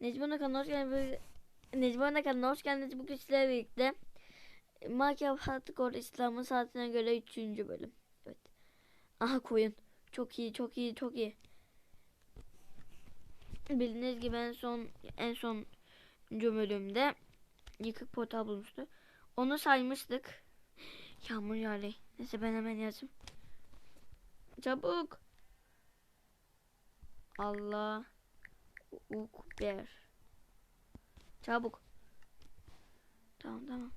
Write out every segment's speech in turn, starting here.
Necmi kanalına hoş geldiniz. Necmi kanalına hoş geldiniz. Bugün sizlerle birlikte Minecraft Hardcore İslam'ın saatine göre 3. bölüm. Evet. Aha koyun. Çok iyi, çok iyi, çok iyi. Bildiğiniz gibi en son en son bölümde yıkık portal bulmuştu. Onu saymıştık. Yağmur yağıyor. Neyse ben hemen yazayım. Çabuk. Allah. Ukber. Çabuk. Tamam tamam.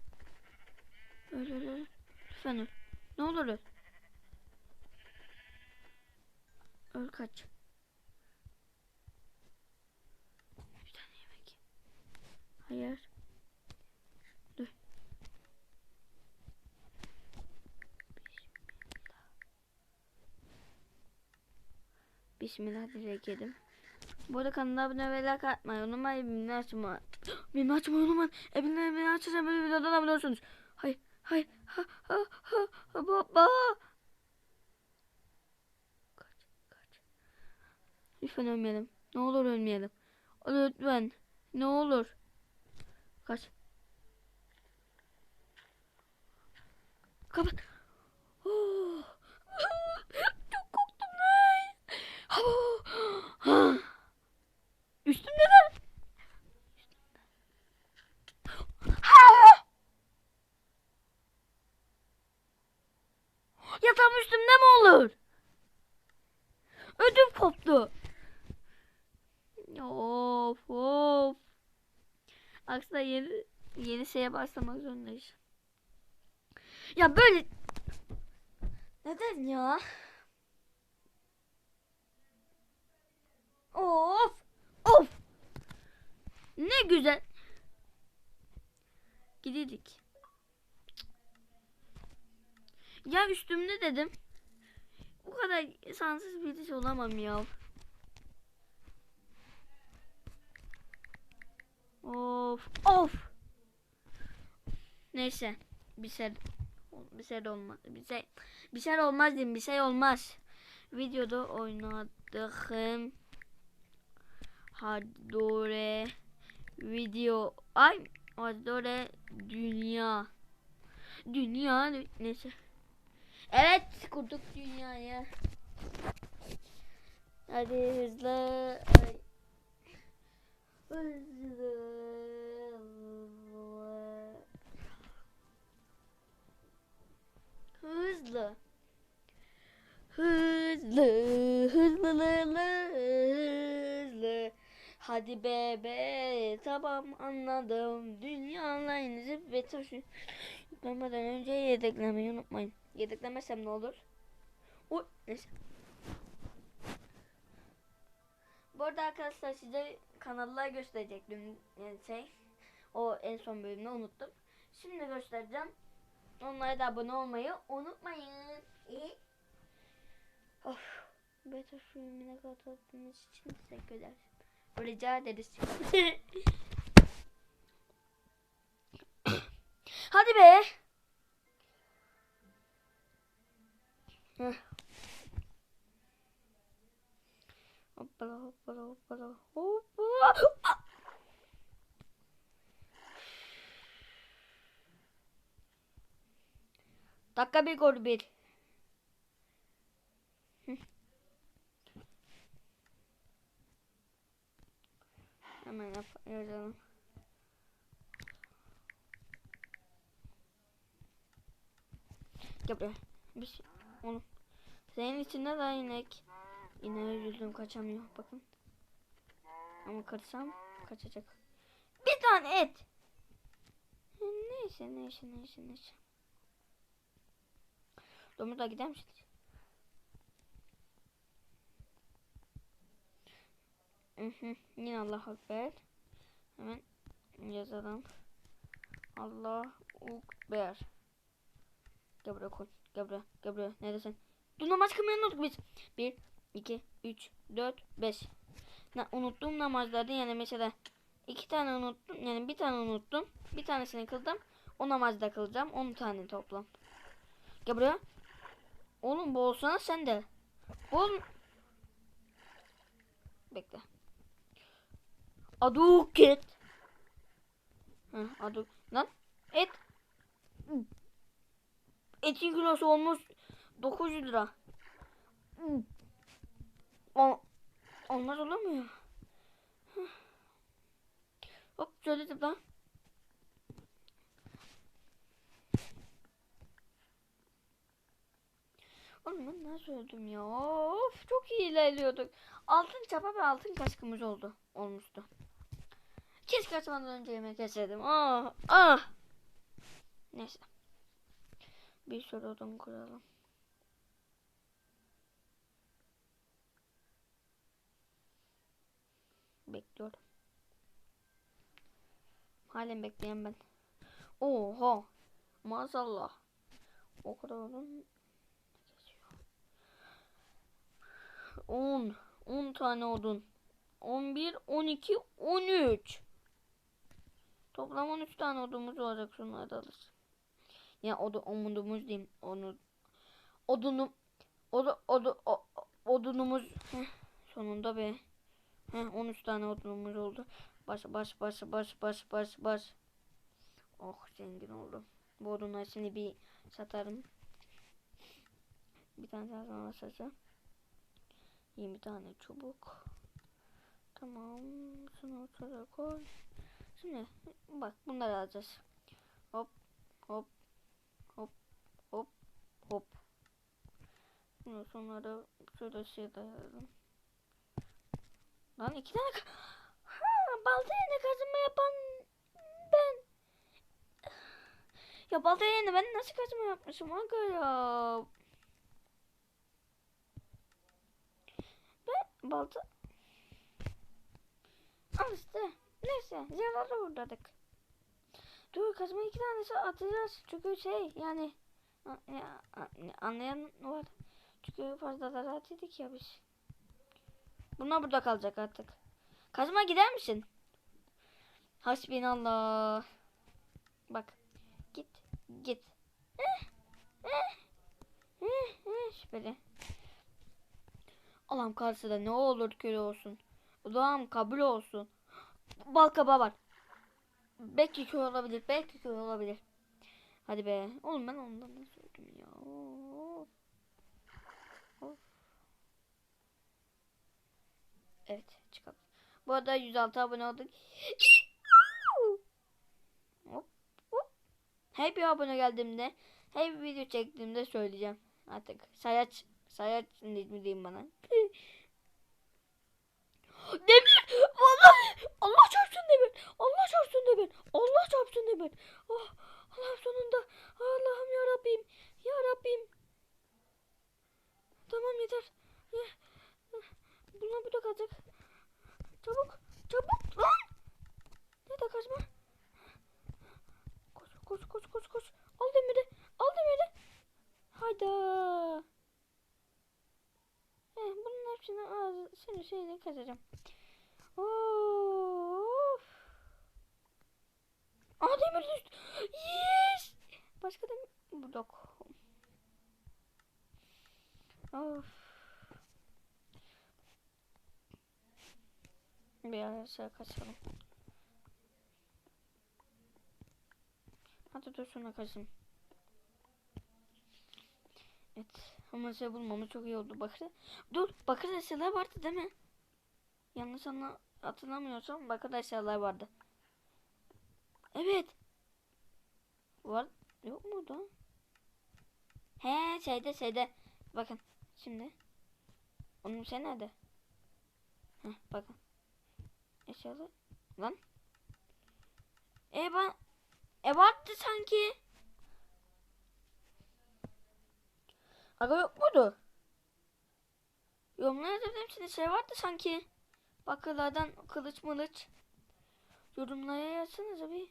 Öl öl öl. Lütfen öl. Ne olur öl. Öl kaç. Bir tane yemek. Hayır. Dur. Bismillah direkt yedim. Bu arada kanala abone ve like atmayı unutmayın. Bildirim açmayı. Bildirim açmayı unutmayın. E bildirim beni açarsanız böyle videodan abone olursunuz. Hay hay ha ha ha ha baba. Kaç kaç. Lütfen ölmeyelim. Ne olur ölmeyelim. Lütfen. Ne olur. Kaç. Kapat. Oh. Çok korktum lan. Oh. Üstümde de. Ha! Ya tam üstümde mi olur? Ödüm koptu. Of of. Aksine yeni şeye başlamak zorundayız. Ya böyle neden ya? Of of. Ne güzel. Gidedik. Ya üstümde dedim. Bu kadar sansız birisi olamam ya. Of of. Neyse bir şey bir şey olmaz. Bir şey bir şey olmaz diyeyim. Bir şey olmaz. Videoda oynadığım Hadore video ay Hadore dünya dünya neyse evet kurduk dünyayı hadi hızlı hızlı hızlı hızlı hızlı hızlı Hadi bebe tamam anladım. Dünyalarınızı ve taşı yüklemeden önce yedeklemeyi unutmayın. Yedeklemesem ne olur? O neyse. Bu arada arkadaşlar size kanallar gösterecektim. Yani şey o en son bölümde unuttum. Şimdi göstereceğim. Onlara da abone olmayı unutmayın. İyi. Of. Beta filmine katıldığınız için teşekkürler. Rica ederiz. Hadi be. Hoppala hoppala hoppala hoppala. Dakika bir gol bir. Hemen yazalım. Gel. Bir şey. Oğlum. Senin içinde de inek. İneğe yüzüm kaçamıyor. Bakın. Ama kırsam kaçacak. Bir tane et. Neyse neyse neyse neyse. Domuzla gider misin? Yine Allah Ekber. Hemen yazalım. Allah Ekber. Gel buraya koy. Gel buraya. Gel buraya. Dur namaz kılmayı unuttuk biz. 1, 2, 3, 4, 5. Na, unuttuğum namazlarda yani mesela iki tane unuttum. Yani bir tane unuttum. Bir tanesini kıldım. O namazda kılacağım. 10 tane toplam. Gel buraya. Oğlum boğulsana sen de. Boğul. Bekle. Aduket. Hı, adu. Lan et. Etin kilosu olmuş 900 lira. O, olmaz olamıyor. Hop şöyle zıpla. Ben nasıl öldüm ya? Of çok iyi ilerliyorduk. Altın çapa ve altın kaskımız oldu. Olmuştu. Keşke açmadan önce yemek yeseydim. Ah ah. Neyse. Bir sürü odun kuralım. Bekliyorum. Halen bekleyen ben. Oha. Maazallah. O kadar odun 10 10 tane odun 11 12 13 Toplam 13 tane odumuz olacak şunları da. Ya odu omudumuz diyeyim. Onu odunu odu odu o- odunumuz Heh, sonunda be. Heh, 13 tane odunumuz oldu. Baş baş baş baş baş baş baş. Oh zengin oldum. Bu odunları şimdi bir satarım. Bir tane daha sonra satacağım. 20 tane çubuk. Tamam. Şunu ortaya koy. Şimdi bak bunları alacağız. Hop hop hop hop hop. Şimdi sonra da şöyle şey dayarım. Lan iki tane ha, balta yerine kazınma yapan ben. Ya balta yerine ben nasıl kazma yapmışım aga ya. Ben balta Al işte. Neyse zararlı uğradık. Dur kazma iki tanesi atacağız. Çünkü şey yani anlayan var. Çünkü fazla da rahat yedik ya biz. Bunlar burada kalacak artık. Kazma gider misin? Hasbinallah. Bak. Git. Git. Eh, Allah'ım karşıda ne olur köle olsun. Allah'ım kabul olsun. Bal kabağı var. Belki köy olabilir. Belki köy olabilir. Hadi be. Oğlum ben ondan nasıl öldüm ya. Evet çıkalım. Bu arada 106 abone olduk. hop, hop. Her bir abone geldiğimde, her bir video çektiğimde söyleyeceğim. Artık sayaç, sayaç ne diyeyim bana. Demir! Vallahi! Allah çarpsın demir! Allah çarpsın demir! Allah çarpsın demir! Oh! Allah sonunda! Allah'ım ya Rabbim! Ya Rabbim! Tamam yeter. Eh, eh, Bunlar burada kalacak. Çabuk! Çabuk! Lan! Nerede kaçma? Koş koş koş koş koş. Al demiri. Al demiri. Hayda. Hepsini ağzı, seni şeyle kazacağım. Of. Aa demir düştü. Yes. Başka demir blok. Of. Bir aşağı kaçalım. Hadi dur şuna kaçayım. Evet. Şey bulmamız çok iyi oldu. Bakır. Dur. Bakır eşyalar vardı değil mi? Yanlış anla hatırlamıyorsam bakır eşyalar vardı. Evet. Var. Yok muydu? He şeyde şeyde. Bakın. Şimdi. Onun şey nerede? Heh bakın. Eşyalar. Lan. E ben. E vardı sanki. Aga yok muydu? Yorumlara da hepsinde şey vardı sanki. Bakırlardan kılıç mılıç. Yorumlara yazsanıza bir.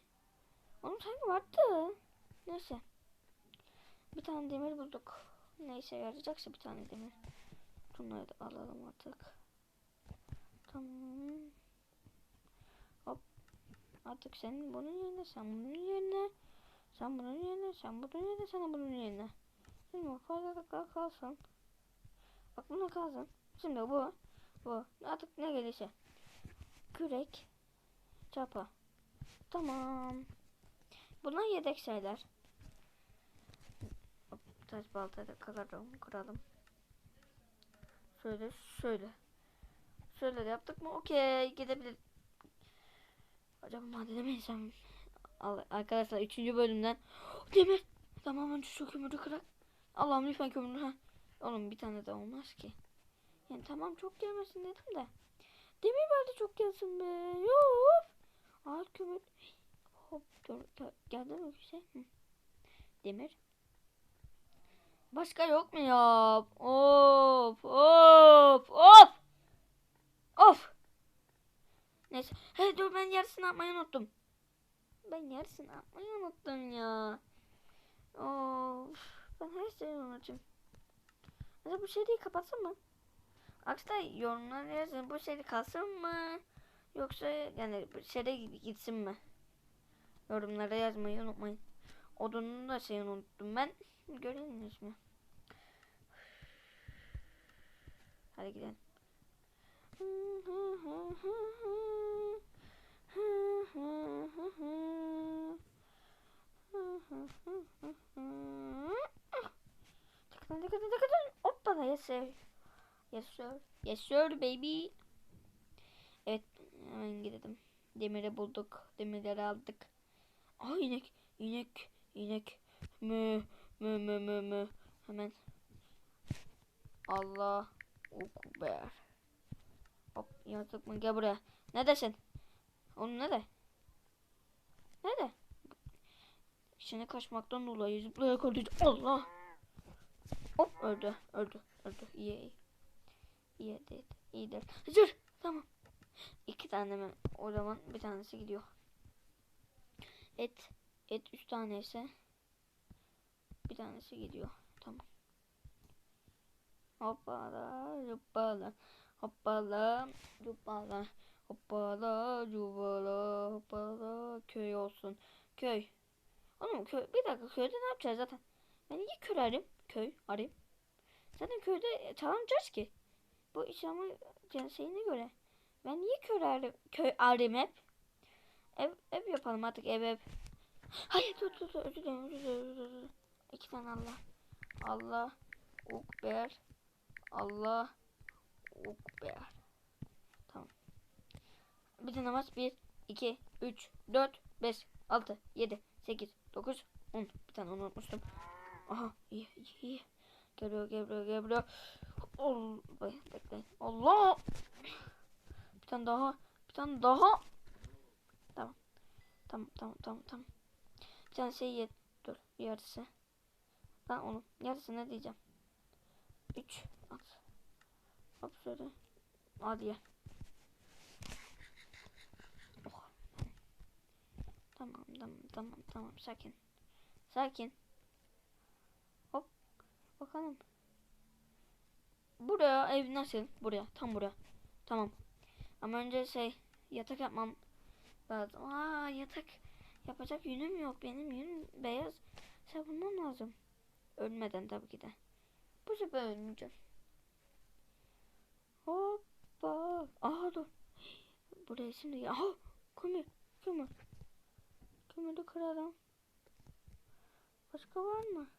Oğlum sanki vardı. Neyse. Bir tane demir bulduk. Neyse yarayacaksa bir tane demir. Bunları da alalım artık. Tamam. Hop. Artık senin bunun yerine, sen bunun yerine, sen bunun yerine, sen bunun yerine, sen bunun yerine. Şimdi bak fazla kal kalsın. Buna kalsın. Şimdi bu, bu. Artık ne gelirse. Kürek. Çapa. Tamam. Bunlar yedek şeyler. Taş baltayı da kıralım. kıralım. Şöyle şöyle. Şöyle de yaptık mı? Okey gidebilir. Acaba madene mi insem? Al- Arkadaşlar 3. bölümden Demir tamamen şu kömürü kırak. Allah'ım lütfen kömürü ha. Oğlum bir tane de olmaz ki. Yani tamam çok gelmesin dedim de. Demir bari çok gelsin be. Yok. Ağır kömür. Hop dur, geldi mi bir şey? Demir. Başka yok mu ya? Of of of. Of. Neyse. Hey dur ben yarısını atmayı unuttum. Ben yarısını atmayı unuttum ya. Of. Ben her şeyi unutuyorum. Mesela bu seriyi kapatsın mı? Arkadaşlar yorumlar yazın. Bu seri kalsın mı? Yoksa yani bu seri gitsin mi? Yorumlara yazmayı unutmayın. Odunun da şeyini unuttum ben. Görünüyor mi? Hadi gidelim. Tıklan tıklan tıklan. Hoppala yes sir. Yes sir. Yes sir baby. Evet hemen gidelim. Demiri bulduk. Demirleri aldık. Aa inek. inek, inek. Mü mü mü mü mü. Hemen. Allah. Ekber. Hop yazdık mı? Gel buraya. Neredesin? Oğlum nerede? Nerede? Şimdi kaçmaktan dolayı zıplayarak öldü. Allah. Hop öldü. Öldü. Öldü. İyi iyi. İyi değil. İyidir. Dur. Tamam. İki tane mi? O zaman bir tanesi gidiyor. Et. Et üç tane ise bir tanesi gidiyor. Tamam. Hoppala hoppala hoppala hoppala hoppala yuvala hoppala köy olsun. Köy. Oğlum köy bir dakika köyde ne yapacağız zaten? Ben niye arayayım? Köy arayayım. Zaten köyde çalınacağız ki. Bu İslam'ın şeyine göre. Ben niye köy arayayım, köy arayayım hep? Ev, ev yapalım artık ev ev. Hayır dur dur dur özür dilerim özür dilerim özür dilerim. İki tane Allah. Allah. Ukber. Allah. Ukber. Tamam. Bir tane namaz. 1, 2, 3, 4, 5, 6, 7, 8, 9, 10. Bir tane onu unutmuştum. Aha iyi iyi iyi. Geliyor geliyor geliyor. Ol, bekle. Allah. Bir tane daha. Bir tane daha. Tamam. Tamam tamam tamam tamam. Bir tane şey ye. Dur yarısı. Ben onun yarısı ne diyeceğim. 3 at. Hop şöyle. Hadi. Oh. Tamam tamam tamam tamam sakin. Sakin. Bakalım. Buraya ev nasıl? Buraya. Tam buraya. Tamam. Ama önce şey yatak yapmam lazım. Aa yatak yapacak yünüm yok. Benim yünüm beyaz. Şey bulmam lazım. Ölmeden tabii ki de. Bu sefer ölmeyeceğim. Hoppa. Aha dur. Buraya şimdi Aha kömür. Kömür. Kömürü kıralım. Başka var mı?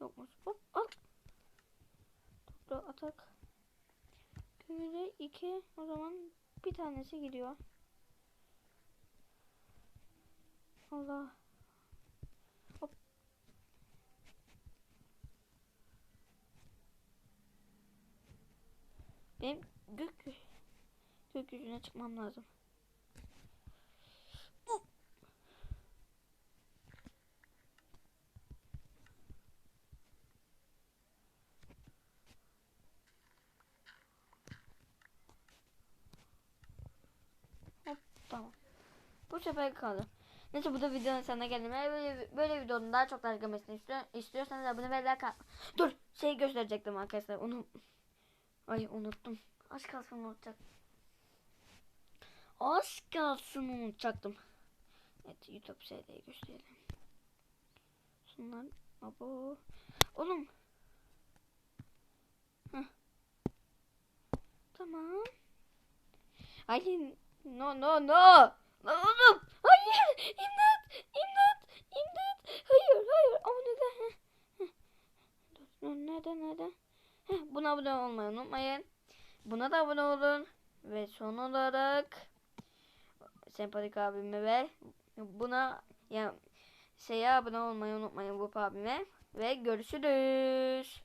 Yokmuş. Hop al. Topla atak. Kömürü iki. O zaman bir tanesi gidiyor. Allah. Hop. Benim gök gökyüzüne çıkmam lazım. Hop. Hop tamam. Bu sefer kaldı. Neyse bu da videonun sonuna geldim. Böyle, böyle videonun daha çok like gelmesini istiyor, istiyorsanız abone ve like Dur şey gösterecektim arkadaşlar. Onu Ay unuttum. Az kalsın unutacak. Az kalsın unutacaktım. Evet YouTube şeyleri gösterelim. Şunlar abo. Oğlum. Heh. Tamam. Hayır. No no no. Hayır. İmdat. İmdat. İmdat. Hayır hayır. Ama neden? Dur, Neden neden? Heh, buna abone olmayı unutmayın. Buna da abone olun. Ve son olarak sempatik abime ve buna ya şeye abone olmayı unutmayın bu abime ve görüşürüz.